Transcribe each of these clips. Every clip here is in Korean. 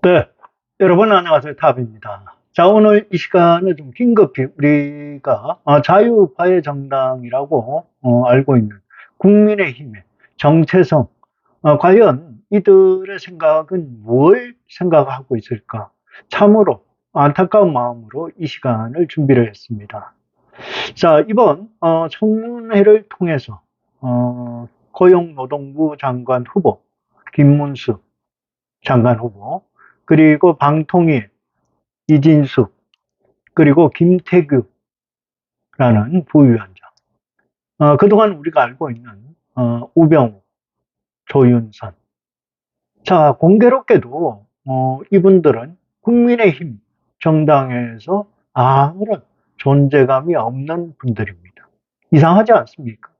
네, 여러분 안녕하세요. 탑입니다. 자, 오늘 이 시간은 좀 긴급히 우리가 어, 자유파의 정당이라고 어, 알고 있는 국민의힘의 정체성, 어, 과연 이들의 생각은 뭘 생각하고 있을까? 참으로 안타까운 마음으로 이 시간을 준비를 했습니다. 자, 이번 어, 청문회를 통해서 어, 고용노동부 장관 후보 김문수 장관 후보 그리고 방통위 이진숙 그리고 김태규라는 부위원장 어, 그동안 우리가 알고 있는 어, 우병우 조윤선 자 공교롭게도 어, 이분들은 국민의힘 정당에서 아무런 존재감이 없는 분들입니다. 이상하지 않습니까?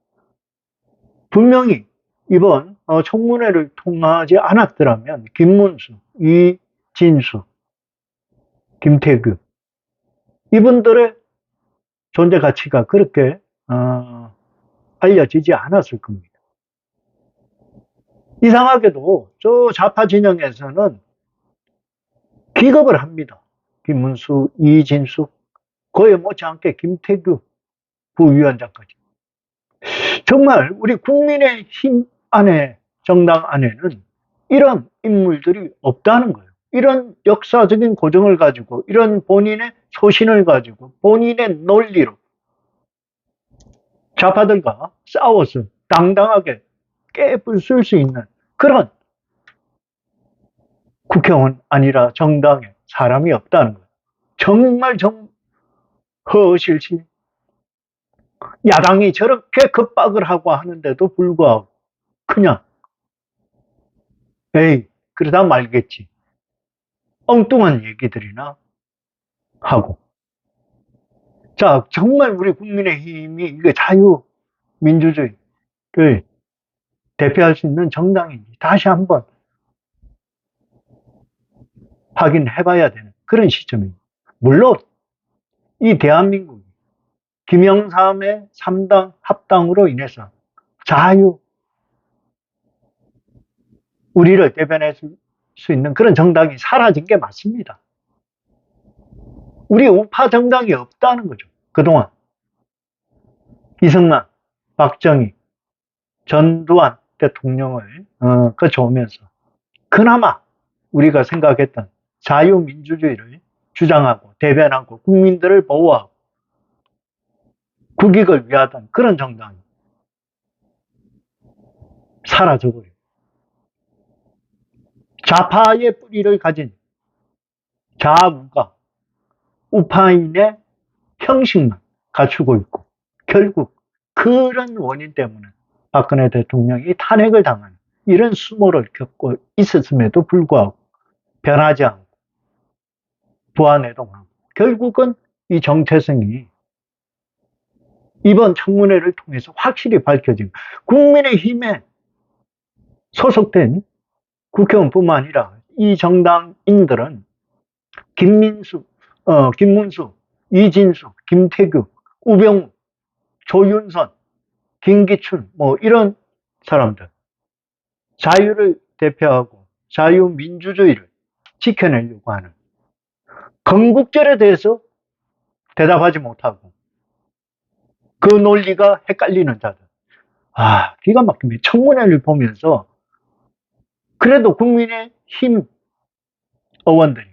분명히 이번 어, 청문회를 통하지 않았더라면 김문수, 이 진수, 김태규 이분들의 존재 가치가 그렇게 어, 알려지지 않았을 겁니다. 이상하게도 저 좌파 진영에서는 기겁을 합니다. 김문수, 이진수, 거의 못지않게 김태규 부위원장까지. 정말 우리 국민의 힘 안에, 정당 안에는 이런 인물들이 없다는 거예요. 이런 역사적인 고정을 가지고, 이런 본인의 소신을 가지고, 본인의 논리로 좌파들과 싸워서 당당하게 깨부술 수 있는 그런 국회의원 아니라 정당에 사람이 없다는 거예요. 정말 정 허실실 야당이 저렇게 급박을 하고 하는데도 불구하고 그냥 에이 그러다 말겠지 엉뚱한 얘기들이나 하고 자 정말 우리 국민의힘이 이게 자유민주주의를 대표할 수 있는 정당인지 다시 한번 확인해 봐야 되는 그런 시점입니다. 물론 이 대한민국이 김영삼의 3당 합당으로 인해서 자유 우리를 대변할 수 있는 그런 정당이 사라진 게 맞습니다. 우리 우파 정당이 없다는 거죠. 그동안 이승만, 박정희, 전두환 대통령을 어, 거쳐오면서 그나마 우리가 생각했던 자유민주주의를 주장하고 대변하고 국민들을 보호하고 국익을 위하던 그런 정당이 사라져버려. 좌파의 뿌리를 가진 좌우가 우파인의 형식만 갖추고 있고 결국 그런 원인 때문에 박근혜 대통령이 탄핵을 당하는 이런 수모를 겪고 있었음에도 불구하고 변하지 않고 부안해동하고 결국은 이 정체성이 이번 청문회를 통해서 확실히 밝혀진 국민의힘에 소속된 국회의원뿐만 아니라 이 정당인들은 김민수, 어, 김문수, 이진수, 김태규, 우병우, 조윤선, 김기춘 뭐 이런 사람들 자유를 대표하고 자유민주주의를 지켜내려고 하는 건국절에 대해서 대답하지 못하고 그 논리가 헷갈리는 자들. 아, 기가 막힙니다. 청문회를 보면서 그래도 국민의 힘 의원들이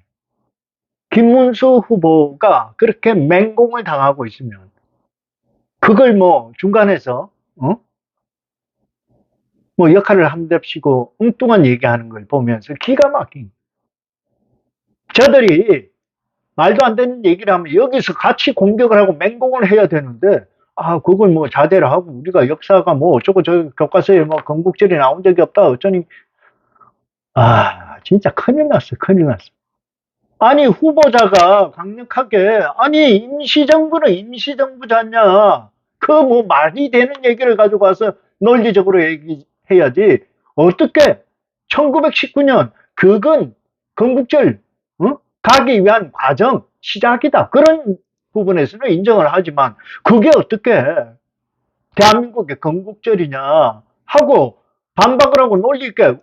김문수 후보가 그렇게 맹공을 당하고 있으면 그걸 뭐 중간에서 어? 뭐 역할을 한답시고 엉뚱한 얘기하는 걸 보면서 기가 막힌 저들이 말도 안 되는 얘기를 하면 여기서 같이 공격을 하고 맹공을 해야 되는데 아 그걸 뭐 자제를 하고 우리가 역사가 뭐 어쩌고 저 교과서에 뭐 건국절이 나온 적이 없다 어쩌니 아 진짜 큰일 났어 큰일 났어 아니 후보자가 강력하게 아니 임시정부는 임시정부잖냐? 그 뭐 말이 되는 얘기를 가지고 와서 논리적으로 얘기해야지. 어떻게 1919년 그건 건국절 어? 가기 위한 과정 시작이다. 그런 부분에서는 인정을 하지만 그게 어떻게 대한민국의 건국절이냐 하고 반박을 하고 논리 있게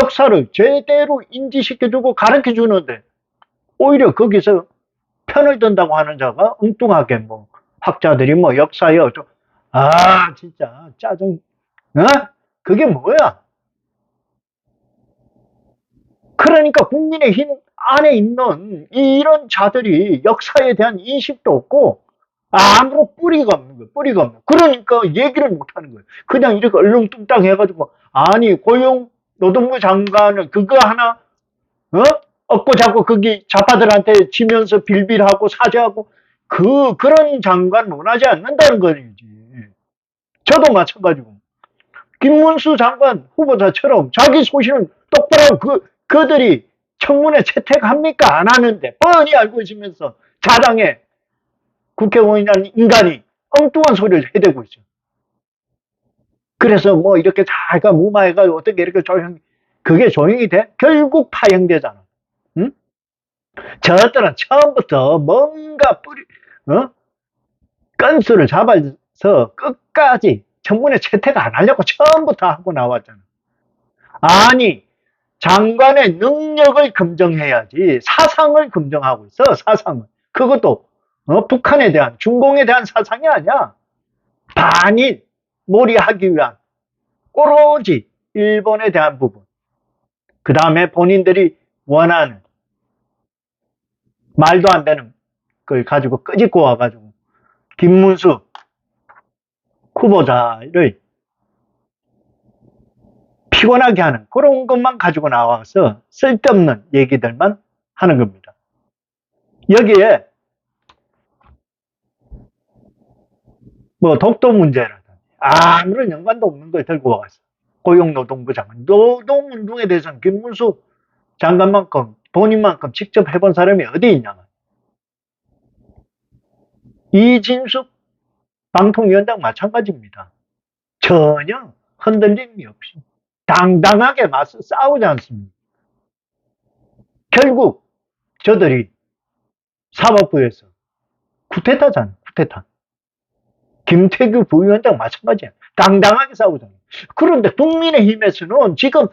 역사를 제대로 인지시켜주고 가르쳐 주는데 오히려 거기서 편을 든다고 하는 자가 엉뚱하게 뭐 학자들이 뭐 역사에 어쩌 아 진짜 짜증 어? 그게 뭐야? 그러니까 국민의힘 안에 있는 이런 자들이 역사에 대한 인식도 없고 아무런 뿌리가 없는 거예요. 뿌리가 없는. 거예요. 그러니까 얘기를 못 하는 거예요. 그냥 이렇게 얼렁뚱땅 해가지고 아니 고용 노동부 장관은 그거 하나 어? 얻고 자고 거기 좌파들한테 지면서 빌빌하고 사죄하고 그 그런 장관 원하지 않는다는 거지. 저도 마찬가지고 김문수 장관 후보자처럼 자기 소신은 똑바로 그 그들이 청문회 채택합니까 안 하는데 뻔히 알고 있으면서 자당에 국회의원이라는 인간이 엉뚱한 소리를 해대고 있어요. 그래서 뭐 이렇게 자가 무마해가지고 어떻게 이렇게 조용 그게 조용히 돼? 결국 파행되잖아. 응? 저들은 처음부터 뭔가 뿌리 어? 건수를 잡아서 끝까지 청문회 채택 안 하려고 처음부터 하고 나왔잖아. 아니 장관의 능력을 검증해야지 사상을 검증하고 있어 사상을 그것도 어, 북한에 대한 중공에 대한 사상이 아니야 반일 몰이하기 위한 오로지 일본에 대한 부분 그 다음에 본인들이 원하는 말도 안 되는 걸 가지고 끄집고 와가지고 김문수 후보자를 피곤하게 하는 그런 것만 가지고 나와서 쓸데없는 얘기들만 하는 겁니다. 여기에 뭐 독도 문제라든지 아무런 연관도 없는 걸 들고 와서 고용노동부 장관 노동운동에 대해서는 김문수 장관만큼 본인만큼 직접 해본 사람이 어디 있냐 이진숙 방통위원장 마찬가지입니다. 전혀 흔들림이 없이 당당하게 맞서 싸우지 않습니다. 결국 저들이 사법부에서 쿠데타잖아, 쿠데타. 김태규 부위원장 마찬가지야. 당당하게 싸우잖아. 그런데 국민의힘에서는 지금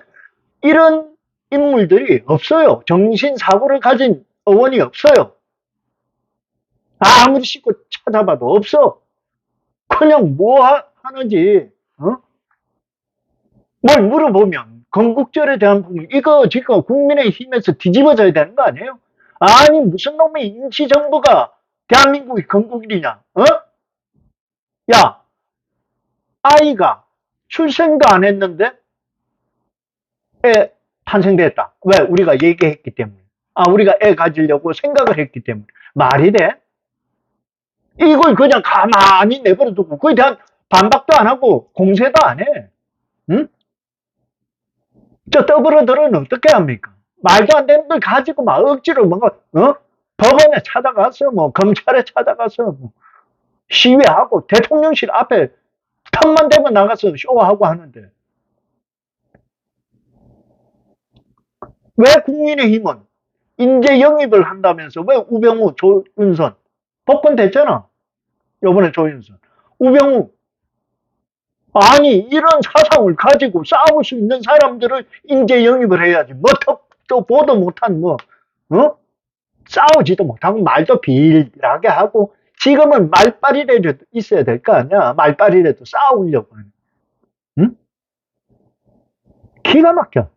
이런 인물들이 없어요. 정신사고를 가진 의원이 없어요. 아무리 씻고 찾아봐도 없어. 그냥 뭐 하, 하는지, 어? 뭘 물어보면 건국절에 대한 부분 이거 지금 국민의힘에서 뒤집어져야 되는 거 아니에요? 아니 무슨 놈의 임시정부가 대한민국이 건국이냐? 어? 야 아이가 출생도 안 했는데 애 탄생됐다. 왜? 우리가 얘기했기 때문에. 아 우리가 애 가지려고 생각을 했기 때문에. 말이 돼? 이걸 그냥 가만히 내버려 두고 그에 대한 반박도 안 하고 공세도 안 해. 응? 저 더불어들은 어떻게 합니까? 말도 안 되는 걸 가지고 막 억지로 뭔가, 어? 법원에 찾아가서, 뭐, 검찰에 찾아가서, 뭐 시위하고, 대통령실 앞에 틈만 되면 나가서 쇼하고 하는데. 왜 국민의힘은 인재 영입을 한다면서 왜 우병우, 조윤선 복권됐잖아. 요번에 조윤선. 우병우 아니 이런 사상을 가지고 싸울 수 있는 사람들을 인재 영입을 해야지 뭐또 보도 못한 뭐 어? 싸우지도 못하고 말도 비일하게 하고 지금은 말빨이라도 있어야 될 거 아니야 말빨이라도 싸우려고 하는 응? 기가 막혀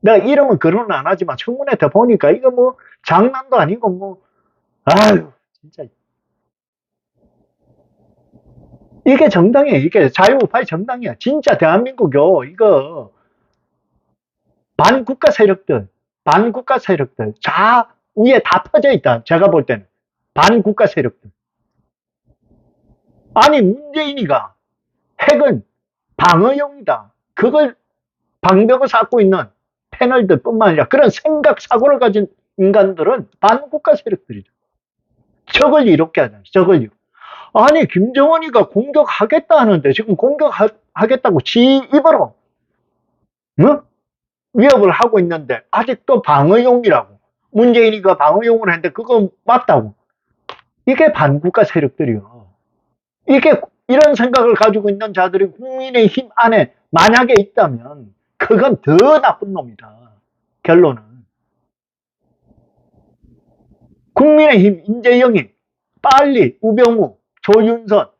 내가 이름은 거론 안 하지만 청문회 때 보니까 이거 뭐 장난도 아니고 뭐 아유 진짜 이게 정당이에요. 이게 자유우파의 정당이야. 진짜 대한민국요. 이거 반국가 세력들, 반국가 세력들 자 위에 다 퍼져 있다. 제가 볼 때는 반국가 세력들. 아니 문재인이가 핵은 방어용이다. 그걸 방벽을 쌓고 있는 패널들 뿐만 아니라 그런 생각 사고를 가진 인간들은 반국가 세력들이죠. 적을 이롭게 하잖아요. 적을 이롭게. 아니 김정은이가 공격하겠다 하는데 지금 공격하겠다고 지 입으로 응? 위협을 하고 있는데 아직도 방어용이라고 문재인이가 방어용을 했는데 그거 맞다고 이게 반국가 세력들이요 이게 이런 생각을 가지고 있는 자들이 국민의 힘 안에 만약에 있다면 그건 더 나쁜 놈이다. 결론은. 국민의힘 인재영입 빨리 우병우, 조윤선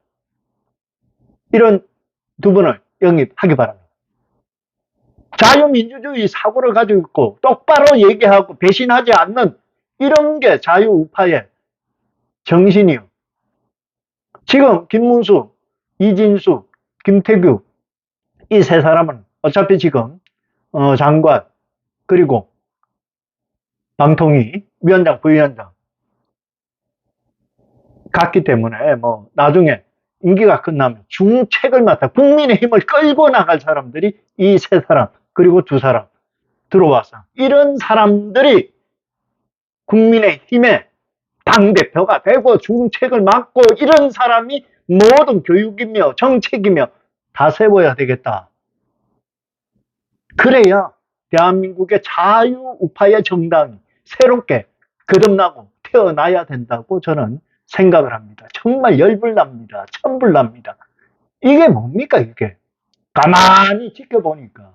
이런 두 분을 영입하기 바랍니다. 자유민주주의 사고를 가지고 있고 똑바로 얘기하고 배신하지 않는 이런 게 자유우파의 정신이요. 지금 김문수, 이진수, 김태규 이 세 사람은 어차피 지금 어, 장관 그리고 방통위 위원장, 부위원장 갔기 때문에 뭐 나중에 임기가 끝나면 중책을 맡아 국민의 힘을 끌고 나갈 사람들이 이 세 사람 그리고 두 사람 들어와서 이런 사람들이 국민의힘의 당대표가 되고 중책을 맡고 이런 사람이 모든 교육이며 정책이며 다 세워야 되겠다. 그래야 대한민국의 자유우파의 정당이 새롭게 거듭나고 태어나야 된다고 저는 생각을 합니다. 정말 열불납니다. 천불납니다. 이게 뭡니까, 이게? 가만히 지켜보니까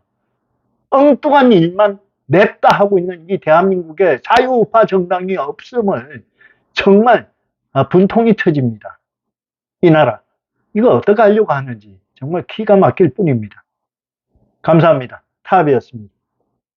엉뚱한 일만 냈다 하고 있는 이 대한민국의 자유우파 정당이 없음을 정말 아, 분통이 터집니다. 이 나라. 이거 어떻게 하려고 하는지 정말 기가 막힐 뿐입니다. 감사합니다. 탑이었습니다.